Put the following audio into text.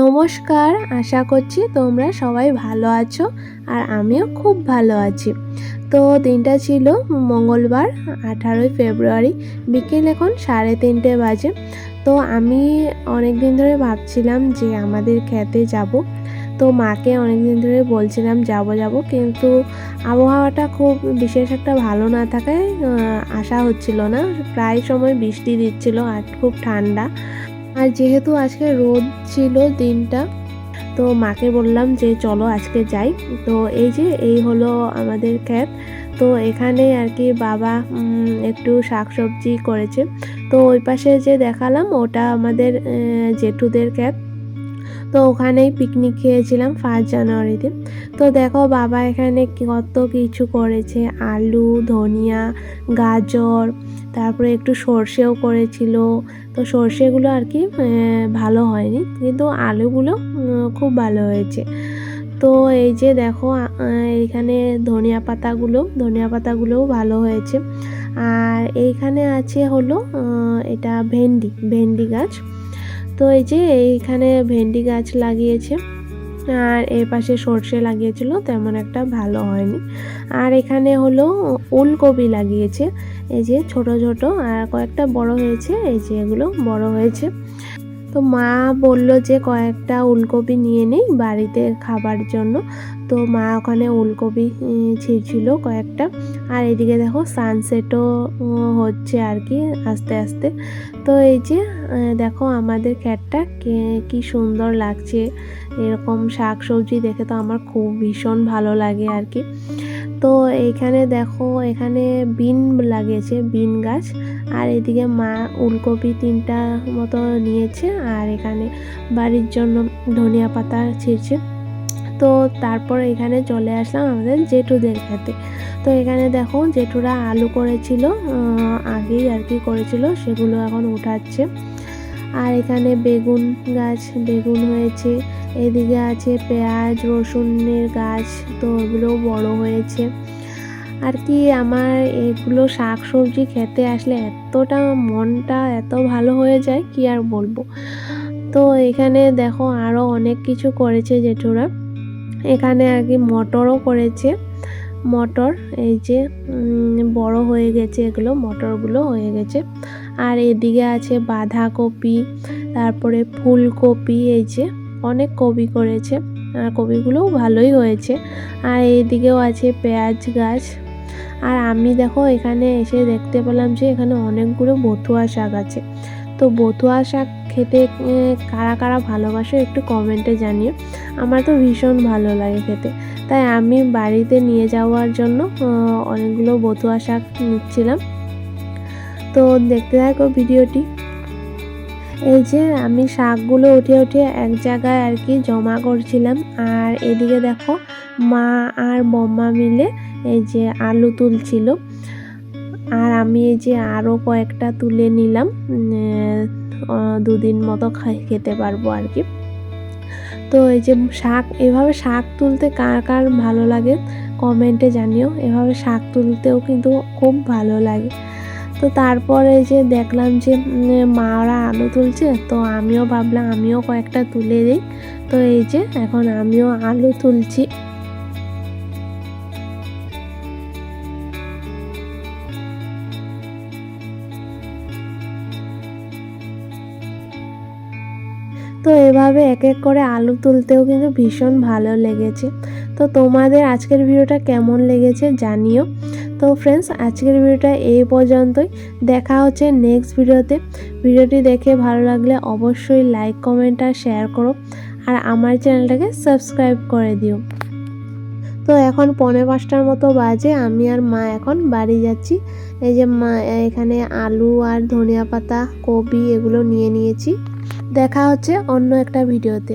নমস্কার, আশা করছি তোমরা সবাই ভালো আছো আর আমিও খুব ভালো আছি। তো দিনটা ছিল মঙ্গলবার, আঠারোই ফেব্রুয়ারি, বিকেল এখন সাড়ে তিনটে বাজে। তো আমি অনেক দিন ধরে ভাবছিলাম যে আমাদের খেতে যাব। তো মাকে অনেক দিন ধরে বলছিলাম যাব যাব, কিন্তু আবহাওয়াটা খুব বিশেষ একটা ভালো না থাকায় আসা হচ্ছিল না। প্রায় সময় বৃষ্টি দিচ্ছিল আর খুব ঠান্ডা। আর যেহেতু আজকে রোদ ছিল দিনটা, তো মাকে বললাম যে চলো আজকে যাই। তো এই যে, এই হলো আমাদের ক্ষেত তো এখানে আর কি বাবা একটু শাকসবজি করেছে। তো ওই পাশে যে দেখালাম, ওটা আমাদের জেঠুদের ক্ষেত তো ওখানেই পিকনিক খেয়েছিলাম ফার্স্ট জানুয়ারিতে। তো দেখো বাবা এখানে কত কিছু করেছে। আলু, ধনিয়া, গাজর, তারপরে একটু সর্ষেও করেছিল। তো সর্ষেগুলো আর কি ভালো হয়নি। কিন্তু আলুগুলো খুব ভালো হয়েছে। তো এই যে দেখো এইখানে ধনিয়া পাতাগুলো, ধনিয়া পাতাগুলোও ভালো হয়েছে। আর এইখানে আছে হলো এটা ভেন্ডি ভেন্ডি গাছ। তো এই যে এইখানে ভেন্ডি গাছ লাগিয়েছে। আর এর পাশে সর্ষে লাগিয়েছিল, তেমন একটা ভালো হয়নি। আর এখানে হলো ওলকপি লাগিয়েছে, এই যে ছোট ছোট, আর কয়েকটা বড় হয়েছে, এই যে এগুলো বড় হয়েছে। তো মা বলল যে কয়েকটা উলকপি নিয়ে নেই বাড়িতে খাবার জন্য। তো মা ওখানে উলকপি ছিঁড়ছিল কয়েকটা। আর এদিকে দেখো সানসেটও হচ্ছে আর কি আস্তে আস্তে। তো এই যে দেখো আমাদের ক্ষেতটা কে- সুন্দর লাগছে। এরকম শাক সবজি দেখে তো আমার খুব ভীষণ ভালো লাগে আর কি। তো এইখানে দেখো, এখানে বিন লাগিয়েছে, বিন গাছ। আর এদিকে মা উলকপি তিনটা মতো নিয়েছে। আর এখানে বাড়ির জন্য ধনিয়া পাতা ছিঁড়ছে। তো তারপর এখানে চলে আসলাম আমাদের জেঠুদের খেতে। তো এখানে দেখো জেঠুরা আলু করেছিল আগেই আর কি করেছিল, সেগুলো এখন উঠাচ্ছে। আর এখানে বেগুন গাছ, বেগুন হয়েছে, এদিকে আছে পেঁয়াজ, রসুনের গাছ, তো ওগুলোও বড় হয়েছে। আর কি আমার এগুলো শাক সবজি খেতে আসলে এতটা মনটা এত ভালো হয়ে যায়, কি আর বলব। তো এখানে দেখো আরও অনেক কিছু করেছে জেঠুরা। এখানে আর কি মটরও করেছে। মটর, এই যে বড় হয়ে গেছে এগুলো, মটরগুলো হয়ে গেছে। আর এদিকে আছে বাঁধাকপি, তারপরে ফুলকপি, এই যে, অনেক কপি করেছে। আর কপিগুলোও ভালোই হয়েছে। আর এইদিকেও আছে পেঁয়াজ গাছ। আর আমি দেখো এখানে এসে দেখতে পেলাম যে এখানে অনেকগুলো বথুয়া শাক আছে। তো বথুয়া শাক খেতে কারা কারা ভালোবাসো একটু কমেন্টে জানিও। আমার তো ভীষণ ভালো লাগে খেতে। তাই আমি বাড়িতে নিয়ে যাওয়ার জন্য অনেকগুলো বতুয়া শাক নিচ্ছিলাম। তো দেখতে থাকো ভিডিওটি। এই যে আমি শাকগুলো উঠিয়ে উঠিয়ে এক জায়গায় আর কি জমা করছিলাম। আর এদিকে দেখো মা আর বম্মা মিলে এই যে আলু তুলছিল। আর আমি এই যে আরও কয়েকটা তুলে নিলাম দুদিন মতো খাই খেতে পারব আর কি। তো এই যে শাক, এভাবে শাক তুলতে কার কার ভালো লাগে কমেন্টে জানিও। এভাবে শাক তুলতেও কিন্তু খুব ভালো লাগে। তো তারপরে যে দেখলাম যে মারা আলু তুলছে, তো আমিও ভাবলাম, আমিও কয়েকটা তুলে দিই। তো এই যে এখন আমিও আলু তুলছি। তো এভাবে এক এক করে আলু তুলতেও কিন্তু ভীষণ ভালো লেগেছে। তো তোমাদের আজকের ভিডিওটা কেমন লেগেছে জানিও। তো ফ্রেন্ডস আজকের ভিডিওটা এই পর্যন্তই। দেখা হচ্ছে নেক্সট ভিডিওতে। ভিডিওটি দেখে ভালো লাগলে অবশ্যই লাইক কমেন্ট আর শেয়ার করো। আর আমার চ্যানেলটাকে সাবস্ক্রাইব করে দিও। তো এখন পৌনে পাঁচটার মতো বাজে, আমি আর মা এখন বাড়ি যাচ্ছি। এই যে মা, এখানে আলু আর ধনিয়া পাতা, কপি এগুলো নিয়ে নিয়েছি। দেখা হচ্ছে অন্য একটা ভিডিওতে।